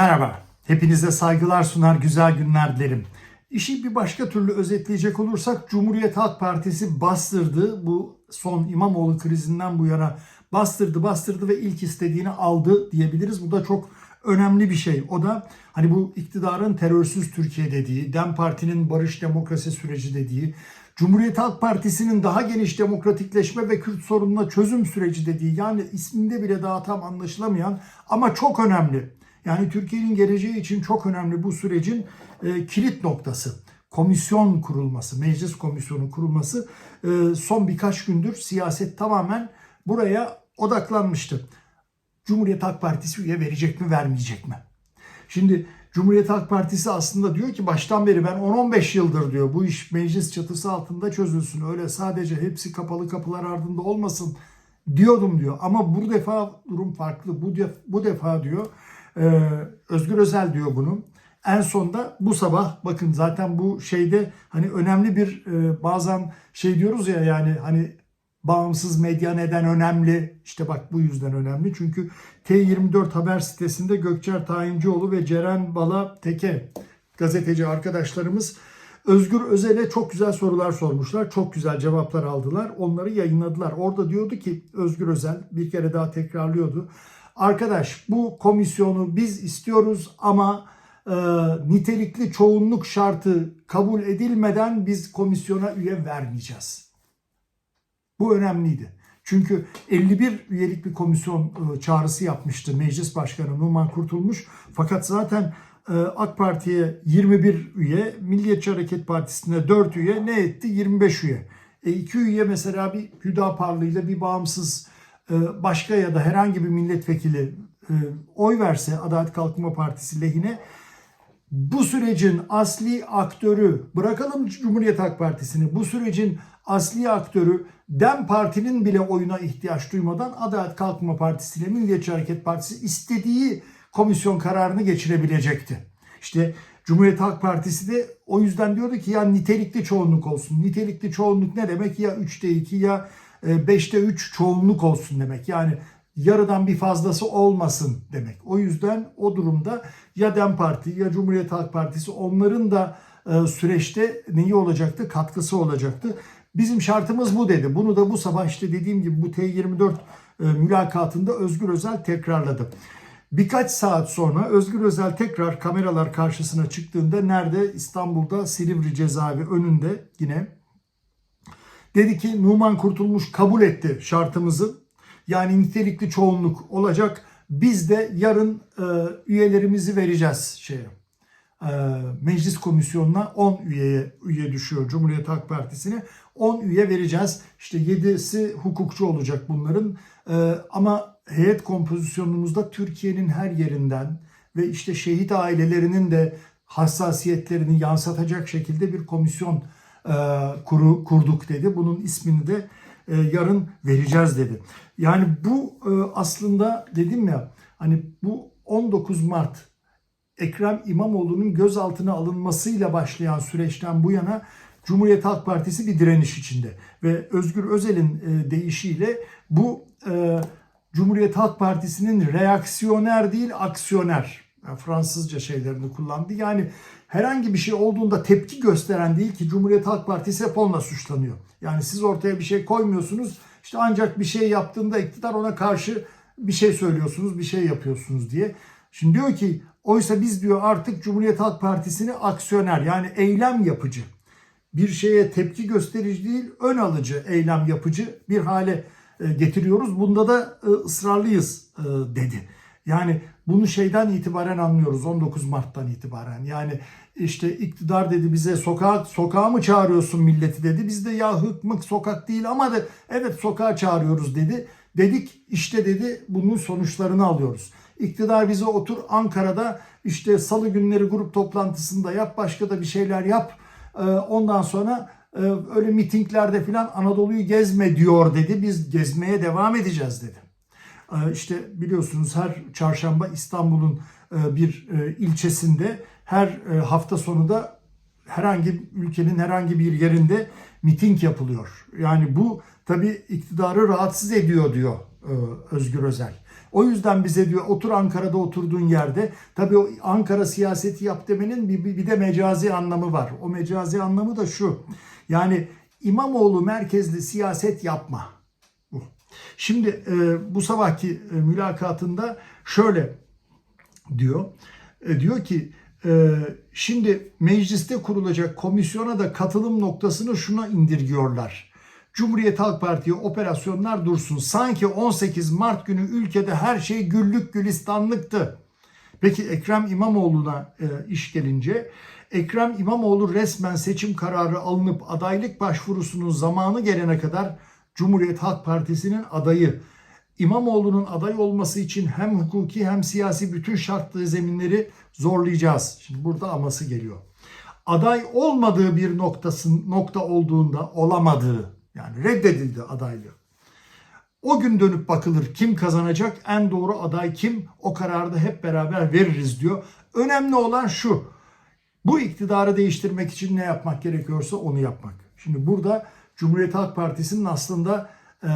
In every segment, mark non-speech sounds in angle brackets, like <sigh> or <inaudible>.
Merhaba, hepinize saygılar sunar, güzel günler dilerim. İşi bir başka türlü özetleyecek olursak Cumhuriyet Halk Partisi bastırdı. Bu son İmamoğlu krizinden bu yana bastırdı, bastırdı ve ilk istediğini aldı diyebiliriz. Bu da çok önemli bir şey. O da hani bu iktidarın terörsüz Türkiye dediği, DEM Parti'nin barış demokrasi süreci dediği, Cumhuriyet Halk Partisi'nin daha geniş demokratikleşme ve Kürt sorununa çözüm süreci dediği yani isminde bile daha tam anlaşılamayan ama çok önemli. Yani Türkiye'nin geleceği için çok önemli bu sürecin e, kilit noktası. Komisyon kurulması, meclis komisyonu kurulması e, son birkaç gündür siyaset tamamen buraya odaklanmıştı. Cumhuriyet Halk Partisi üye verecek mi, vermeyecek mi? Şimdi Cumhuriyet Halk Partisi aslında diyor ki baştan beri ben 10-15 yıldır diyor bu iş meclis çatısı altında çözülsün. Öyle sadece hepsi kapalı kapılar ardında olmasın diyordum diyor. Ama bu defa durum farklı. Bu, def, bu defa diyor e, Özgür Özel diyor bunu. En sonda bu sabah bakın zaten bu şeyde hani önemli bir e, bazen şey diyoruz ya yani hani bağımsız medya neden önemli? İşte bak bu yüzden önemli. Çünkü T24 haber sitesinde Gökçer Tayincioğlu ve Ceren Bala Teke gazeteci arkadaşlarımız Özgür Özel'e çok güzel sorular sormuşlar. Çok güzel cevaplar aldılar. Onları yayınladılar. Orada diyordu ki Özgür Özel bir kere daha tekrarlıyordu. Arkadaş bu komisyonu biz istiyoruz ama e, nitelikli çoğunluk şartı kabul edilmeden biz komisyona üye vermeyeceğiz. Bu önemliydi. Çünkü 51 üyelik bir komisyon e, çağrısı yapmıştı Meclis Başkanı Numan Kurtulmuş. Fakat zaten e, AK Parti'ye 21 üye, Milliyetçi Hareket Partisi'ne 4 üye ne etti? 25 üye. E, iki üye mesela bir Hüdaparlı ile bir bağımsız başka ya da herhangi bir milletvekili e, oy verse Adalet Kalkınma Partisi lehine bu sürecin asli aktörü bırakalım Cumhuriyet Halk Partisi'ni bu sürecin asli aktörü DEM Parti'nin bile oyuna ihtiyaç duymadan Adalet Kalkınma Partisi ile Milliyetçi Hareket Partisi istediği komisyon kararını geçirebilecekti. İşte Cumhuriyet Halk Partisi de o yüzden diyordu ki ya nitelikli çoğunluk olsun. Nitelikli çoğunluk ne demek? Ya 3'te 2 ya 5'te 3 çoğunluk olsun demek. Yani yarıdan bir fazlası olmasın demek. O yüzden o durumda ya DEM Parti ya Cumhuriyet Halk Partisi onların da e, süreçte neyi olacaktı? Katkısı olacaktı. Bizim şartımız bu dedi. Bunu da bu sabah işte dediğim gibi bu T24 e, mülakatında Özgür Özel tekrarladı. Birkaç saat sonra Özgür Özel tekrar kameralar karşısına çıktığında nerede? İstanbul'da Silivri cezaevi önünde yine dedi ki Numan Kurtulmuş kabul etti şartımızı. Yani nitelikli çoğunluk olacak. Biz de yarın e, üyelerimizi vereceğiz şeye. E, meclis komisyonuna 10 üyeye üye düşüyor Cumhuriyet Halk Partisi'ne. 10 üye vereceğiz. İşte 7'si hukukçu olacak bunların. E, ama heyet kompozisyonumuzda Türkiye'nin her yerinden ve işte şehit ailelerinin de hassasiyetlerini yansıtacak şekilde bir komisyon e, kuru, kurduk dedi. Bunun ismini de e, yarın vereceğiz dedi. Yani bu e, aslında dedim ya hani bu 19 Mart Ekrem İmamoğlu'nun gözaltına alınmasıyla başlayan süreçten bu yana Cumhuriyet Halk Partisi bir direniş içinde ve Özgür Özel'in e, deyişiyle bu Cumhuriyet Halk Partisi'nin reaksiyoner değil aksiyoner Fransızca şeylerini kullandı. Yani herhangi bir şey olduğunda tepki gösteren değil ki Cumhuriyet Halk Partisi hep onunla suçlanıyor. Yani siz ortaya bir şey koymuyorsunuz. İşte ancak bir şey yaptığında iktidar ona karşı bir şey söylüyorsunuz, bir şey yapıyorsunuz diye. Şimdi diyor ki oysa biz diyor artık Cumhuriyet Halk Partisi'ni aksiyoner yani eylem yapıcı bir şeye tepki gösterici değil ön alıcı eylem yapıcı bir hale e, getiriyoruz. Bunda da e, ısrarlıyız e, dedi. Yani bunu şeyden itibaren anlıyoruz 19 Mart'tan itibaren. Yani işte iktidar dedi bize sokağa sokağa mı çağırıyorsun milleti dedi. Biz de ya hıkmık sokak değil ama da evet sokağa çağırıyoruz dedi. Dedik işte dedi bunun sonuçlarını alıyoruz. İktidar bize otur Ankara'da işte salı günleri grup toplantısında yap başka da bir şeyler yap. Ondan sonra öyle mitinglerde filan Anadolu'yu gezme diyor dedi. Biz gezmeye devam edeceğiz dedi. İşte biliyorsunuz her çarşamba İstanbul'un bir ilçesinde her hafta sonu da herhangi ülkenin herhangi bir yerinde miting yapılıyor. Yani bu tabi iktidarı rahatsız ediyor diyor Özgür Özel. O yüzden bize diyor otur Ankara'da oturduğun yerde. Tabii o Ankara siyaseti yap demenin bir, bir de mecazi anlamı var. O mecazi anlamı da şu. Yani İmamoğlu merkezli siyaset yapma. Şimdi e, bu sabahki e, mülakatında şöyle diyor. E, diyor ki e, şimdi mecliste kurulacak komisyona da katılım noktasını şuna indirgiyorlar. Cumhuriyet Halk Parti'ye operasyonlar dursun. Sanki 18 Mart günü ülkede her şey güllük gülistanlıktı. Peki Ekrem İmamoğlu'na e, iş gelince Ekrem İmamoğlu resmen seçim kararı alınıp adaylık başvurusunun zamanı gelene kadar Cumhuriyet Halk Partisi'nin adayı. İmamoğlu'nun aday olması için hem hukuki hem siyasi bütün şartlı zeminleri zorlayacağız. Şimdi burada aması geliyor. Aday olmadığı bir noktası nokta olduğunda olamadığı yani reddedildi adaylığı. O gün dönüp bakılır kim kazanacak, en doğru aday kim, o kararı da hep beraber veririz diyor. Önemli olan şu, bu iktidarı değiştirmek için ne yapmak gerekiyorsa onu yapmak. Şimdi burada Cumhuriyet Halk Partisi'nin aslında e,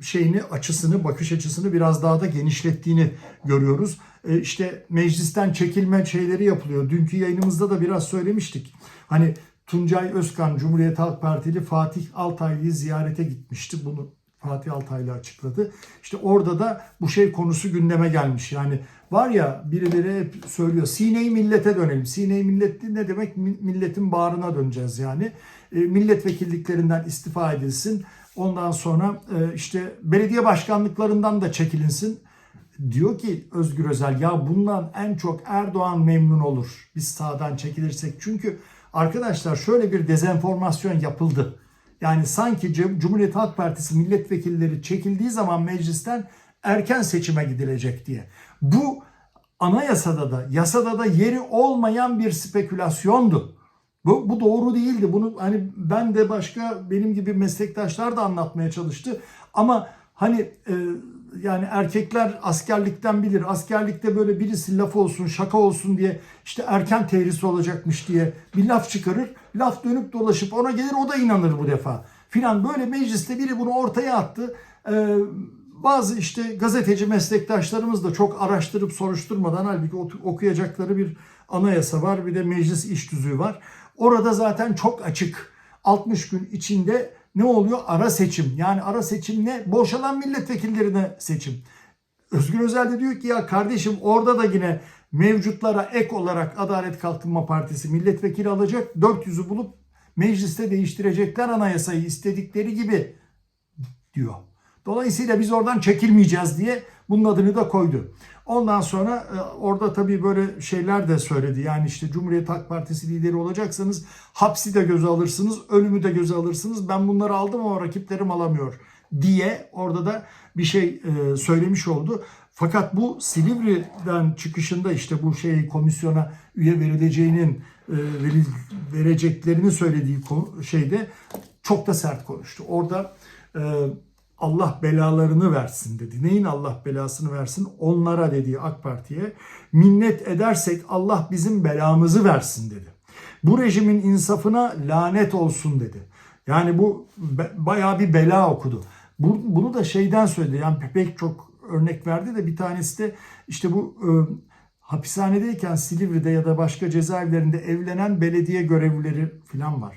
şeyini, açısını, bakış açısını biraz daha da genişlettiğini görüyoruz. E, işte meclisten çekilme şeyleri yapılıyor. Dünkü yayınımızda da biraz söylemiştik. Hani Tuncay Özkan, Cumhuriyet Halk Partili Fatih Altaylı'yı ziyarete gitmişti. Bunu Fatih Altaylı açıkladı. İşte orada da bu şey konusu gündeme gelmiş. Yani var ya birileri hep söylüyor sineyi millete dönelim. Sineyi millet ne demek? Milletin bağrına döneceğiz yani. E, milletvekilliklerinden istifa edilsin. Ondan sonra e, işte belediye başkanlıklarından da çekilinsin. Diyor ki Özgür Özel ya bundan en çok Erdoğan memnun olur. Biz sağdan çekilirsek. Çünkü arkadaşlar şöyle bir dezenformasyon yapıldı. Yani sanki Cumhuriyet Halk Partisi milletvekilleri çekildiği zaman meclisten erken seçime gidilecek diye. Bu anayasada da yasada da yeri olmayan bir spekülasyondu. Bu, bu doğru değildi. Bunu hani ben de başka benim gibi meslektaşlar da anlatmaya çalıştı. Ama hani e, yani erkekler askerlikten bilir. Askerlikte böyle birisi laf olsun, şaka olsun diye işte erken tehrisi olacakmış diye bir laf çıkarır. Laf dönüp dolaşıp ona gelir o da inanır bu defa. Filan böyle mecliste biri bunu ortaya attı. Ee, bazı işte gazeteci meslektaşlarımız da çok araştırıp soruşturmadan halbuki okuyacakları bir anayasa var. Bir de meclis iş tüzüğü var. Orada zaten çok açık. 60 gün içinde ne oluyor? Ara seçim. Yani ara seçim ne? Boşalan milletvekillerine seçim. Özgür Özel de diyor ki ya kardeşim orada da yine mevcutlara ek olarak Adalet Kalkınma Partisi milletvekili alacak. 400'ü bulup mecliste değiştirecekler anayasayı istedikleri gibi diyor. Dolayısıyla biz oradan çekilmeyeceğiz diye bunun adını da koydu. Ondan sonra e, orada tabii böyle şeyler de söyledi. Yani işte Cumhuriyet Halk Partisi lideri olacaksanız hapsi de göze alırsınız, ölümü de göze alırsınız. Ben bunları aldım ama rakiplerim alamıyor diye orada da bir şey e, söylemiş oldu. Fakat bu Silivri'den çıkışında işte bu şey komisyona üye verileceğinin e, vereceklerini söylediği şeyde çok da sert konuştu. Orada Allah belalarını versin dedi. Neyin Allah belasını versin? Onlara dediği AK Parti'ye minnet edersek Allah bizim belamızı versin dedi. Bu rejimin insafına lanet olsun dedi. Yani bu bayağı bir bela okudu. Bunu da şeyden söyledi. Yani pek çok örnek verdi de bir tanesi de işte bu e, hapishanedeyken Silivri'de ya da başka cezaevlerinde evlenen belediye görevlileri falan var.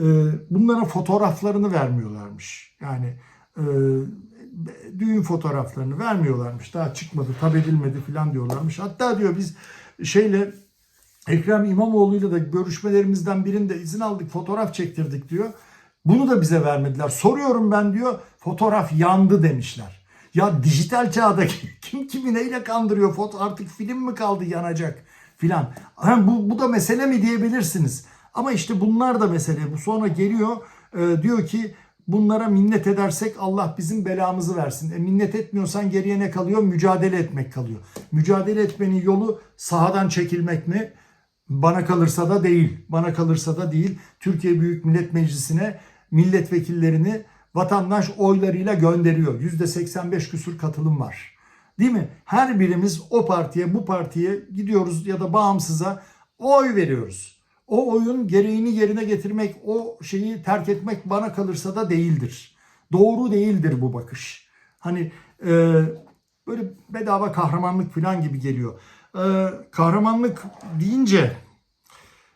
E, bunlara fotoğraflarını vermiyorlarmış. Yani e, düğün fotoğraflarını vermiyorlarmış. Daha çıkmadı, tab edilmedi falan diyorlarmış. Hatta diyor biz şeyle Ekrem İmamoğlu'yla da görüşmelerimizden birinde izin aldık, fotoğraf çektirdik diyor. Bunu da bize vermediler. Soruyorum ben diyor, fotoğraf yandı demişler. Ya dijital çağda <laughs> kim kimi neyle kandırıyor? Foto artık film mi kaldı yanacak filan. Yani bu, bu da mesele mi diyebilirsiniz. Ama işte bunlar da mesele. Bu sonra geliyor e, diyor ki Bunlara minnet edersek Allah bizim belamızı versin. E minnet etmiyorsan geriye ne kalıyor? Mücadele etmek kalıyor. Mücadele etmenin yolu sahadan çekilmek mi? Bana kalırsa da değil. Bana kalırsa da değil. Türkiye Büyük Millet Meclisi'ne milletvekillerini vatandaş oylarıyla gönderiyor. %85 küsur katılım var. Değil mi? Her birimiz o partiye, bu partiye gidiyoruz ya da bağımsıza oy veriyoruz o oyun gereğini yerine getirmek, o şeyi terk etmek bana kalırsa da değildir. Doğru değildir bu bakış. Hani e, böyle bedava kahramanlık falan gibi geliyor. Ee, kahramanlık deyince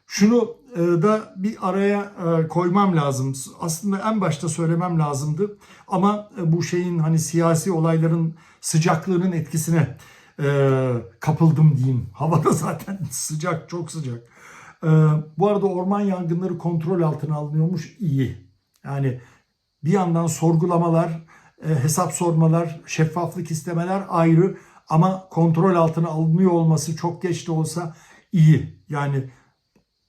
şunu e, da bir araya e, koymam lazım. Aslında en başta söylemem lazımdı. Ama e, bu şeyin hani siyasi olayların sıcaklığının etkisine e, kapıldım diyeyim. <laughs> Havada zaten sıcak, çok sıcak. E, bu arada orman yangınları kontrol altına alınıyormuş iyi. Yani bir yandan sorgulamalar, e, hesap sormalar, şeffaflık istemeler ayrı ama kontrol altına alınıyor olması çok geç de olsa iyi. Yani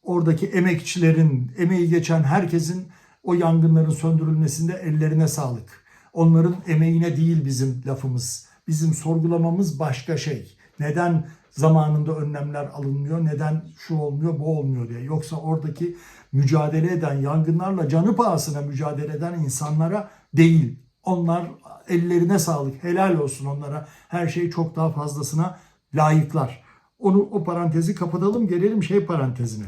oradaki emekçilerin, emeği geçen herkesin o yangınların söndürülmesinde ellerine sağlık. Onların emeğine değil bizim lafımız. Bizim sorgulamamız başka şey. Neden zamanında önlemler alınmıyor, neden şu olmuyor, bu olmuyor diye. Yoksa oradaki mücadele eden, yangınlarla canı pahasına mücadele eden insanlara değil. Onlar ellerine sağlık, helal olsun onlara. Her şey çok daha fazlasına layıklar. Onu o parantezi kapatalım, gelelim şey parantezine.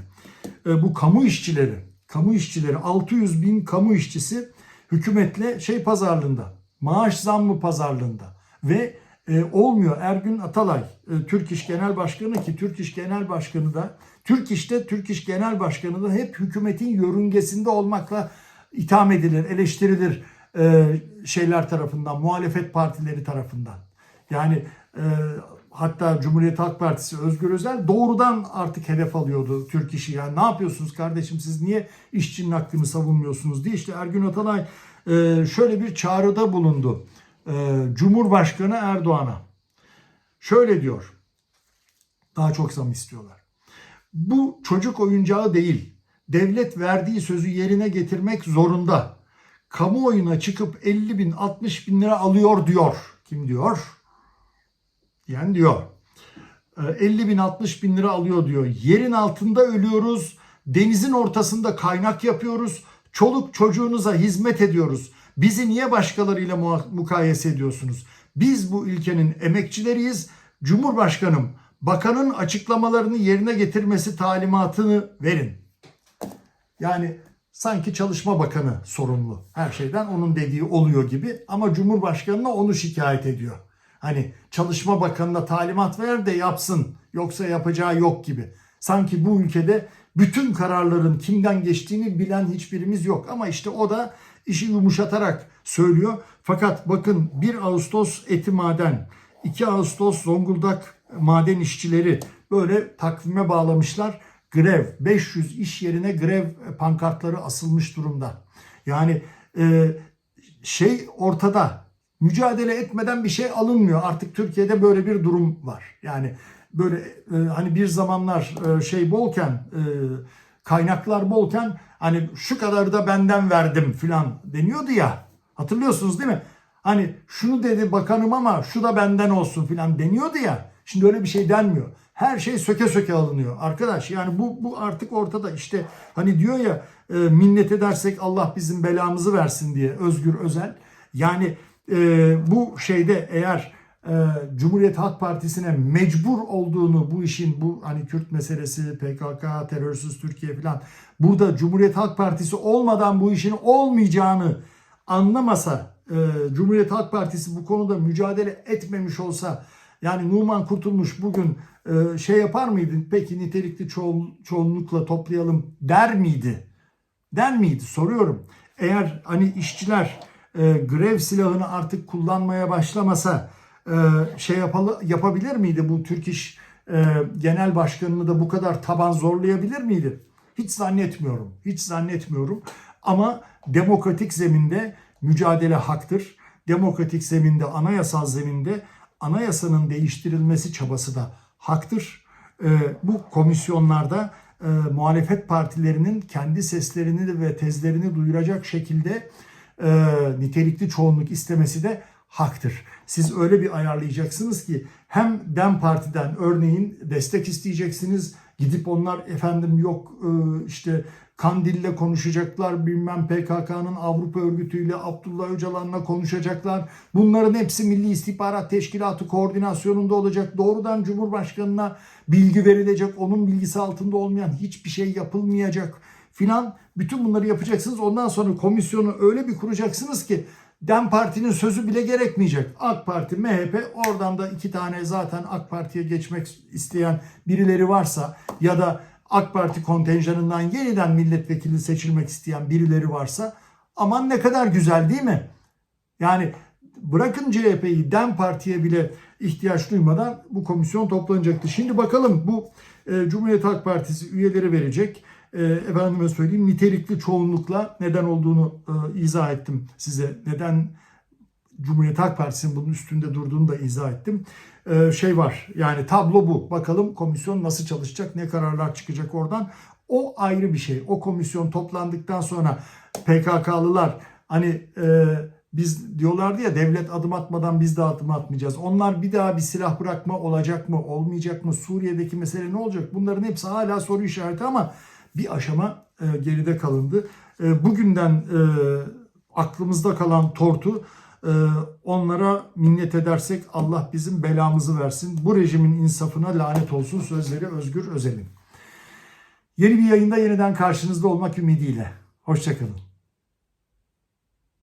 E, bu kamu işçileri, kamu işçileri 600 bin kamu işçisi hükümetle şey pazarlığında, maaş zammı pazarlığında ve e, olmuyor. Ergün Atalay, e, Türk İş Genel Başkanı ki Türk İş Genel Başkanı da Türk İş'te Türk İş Genel Başkanı da hep hükümetin yörüngesinde olmakla itham edilir, eleştirilir e, şeyler tarafından, muhalefet partileri tarafından. Yani e, hatta Cumhuriyet Halk Partisi Özgür Özel doğrudan artık hedef alıyordu Türk İş'i. Yani ne yapıyorsunuz kardeşim siz niye işçinin hakkını savunmuyorsunuz diye işte Ergün Atalay e, şöyle bir çağrıda bulundu. E, Cumhurbaşkanı Erdoğan'a. Şöyle diyor. Daha çok zam istiyorlar. Bu çocuk oyuncağı değil. Devlet verdiği sözü yerine getirmek zorunda. Kamuoyuna çıkıp 50 bin 60 bin lira alıyor diyor. Kim diyor? Yani diyor. 50 bin 60 bin lira alıyor diyor. Yerin altında ölüyoruz. Denizin ortasında kaynak yapıyoruz. Çoluk çocuğunuza hizmet ediyoruz. Bizi niye başkalarıyla mukayese ediyorsunuz? Biz bu ülkenin emekçileriyiz. Cumhurbaşkanım bakanın açıklamalarını yerine getirmesi talimatını verin. Yani sanki Çalışma Bakanı sorumlu her şeyden onun dediği oluyor gibi ama Cumhurbaşkanına onu şikayet ediyor. Hani Çalışma Bakanı'na talimat ver de yapsın yoksa yapacağı yok gibi. Sanki bu ülkede bütün kararların kimden geçtiğini bilen hiçbirimiz yok ama işte o da işi yumuşatarak söylüyor. Fakat bakın 1 Ağustos Eti Maden, 2 Ağustos Zonguldak maden işçileri böyle takvime bağlamışlar. Grev, 500 iş yerine grev pankartları asılmış durumda. Yani e, şey ortada, mücadele etmeden bir şey alınmıyor. Artık Türkiye'de böyle bir durum var. Yani böyle e, hani bir zamanlar e, şey bolken, e, kaynaklar bolken hani şu kadarı da benden verdim filan deniyordu ya. Hatırlıyorsunuz değil mi? Hani şunu dedi bakanım ama şu da benden olsun filan deniyordu ya. Şimdi öyle bir şey denmiyor. Her şey söke söke alınıyor. Arkadaş yani bu, bu artık ortada. İşte hani diyor ya e, minnet edersek Allah bizim belamızı versin diye Özgür Özel. Yani e, bu şeyde eğer e, Cumhuriyet Halk Partisi'ne mecbur olduğunu bu işin bu hani Kürt meselesi, PKK, terörsüz Türkiye falan burada Cumhuriyet Halk Partisi olmadan bu işin olmayacağını anlamasa e, Cumhuriyet Halk Partisi bu konuda mücadele etmemiş olsa yani Numan Kurtulmuş bugün e, şey yapar mıydı? Peki nitelikli çoğun, çoğunlukla toplayalım der miydi? Der miydi? Soruyorum. Eğer hani işçiler grev silahını artık kullanmaya başlamasa şey yapalı, yapabilir miydi bu Türk İş e, Genel Başkanı'nı da bu kadar taban zorlayabilir miydi? Hiç zannetmiyorum. Hiç zannetmiyorum. Ama demokratik zeminde mücadele haktır. Demokratik zeminde, anayasal zeminde anayasanın değiştirilmesi çabası da haktır. E, bu komisyonlarda e, muhalefet partilerinin kendi seslerini ve tezlerini duyuracak şekilde e, nitelikli çoğunluk istemesi de haktır. Siz öyle bir ayarlayacaksınız ki hem DEM Parti'den örneğin destek isteyeceksiniz. Gidip onlar efendim yok e, işte Kandil'le konuşacaklar, bilmem PKK'nın Avrupa örgütüyle, Abdullah Öcalan'la konuşacaklar. Bunların hepsi Milli İstihbarat Teşkilatı koordinasyonunda olacak. Doğrudan Cumhurbaşkanı'na bilgi verilecek. Onun bilgisi altında olmayan hiçbir şey yapılmayacak filan. Bütün bunları yapacaksınız. Ondan sonra komisyonu öyle bir kuracaksınız ki DEM Parti'nin sözü bile gerekmeyecek. AK Parti, MHP oradan da iki tane zaten AK Parti'ye geçmek isteyen birileri varsa ya da AK Parti kontenjanından yeniden milletvekili seçilmek isteyen birileri varsa aman ne kadar güzel değil mi? Yani bırakın CHP'yi DEM Parti'ye bile ihtiyaç duymadan bu komisyon toplanacaktı. Şimdi bakalım bu e, Cumhuriyet Halk Partisi üyeleri verecek. E, efendime söyleyeyim nitelikli çoğunlukla neden olduğunu e, izah ettim size. Neden Cumhuriyet Halk Partisi'nin bunun üstünde durduğunu da izah ettim. E, şey var yani tablo bu. Bakalım komisyon nasıl çalışacak, ne kararlar çıkacak oradan. O ayrı bir şey. O komisyon toplandıktan sonra PKK'lılar hani e, biz diyorlardı ya devlet adım atmadan biz de adım atmayacağız. Onlar bir daha bir silah bırakma olacak mı, olmayacak mı? Suriye'deki mesele ne olacak? Bunların hepsi hala soru işareti ama bir aşama e, geride kalındı. E, bugünden e, aklımızda kalan tortu e, onlara minnet edersek Allah bizim belamızı versin. Bu rejimin insafına lanet olsun sözleri Özgür Özel'in. Yeni bir yayında yeniden karşınızda olmak ümidiyle. Hoşçakalın.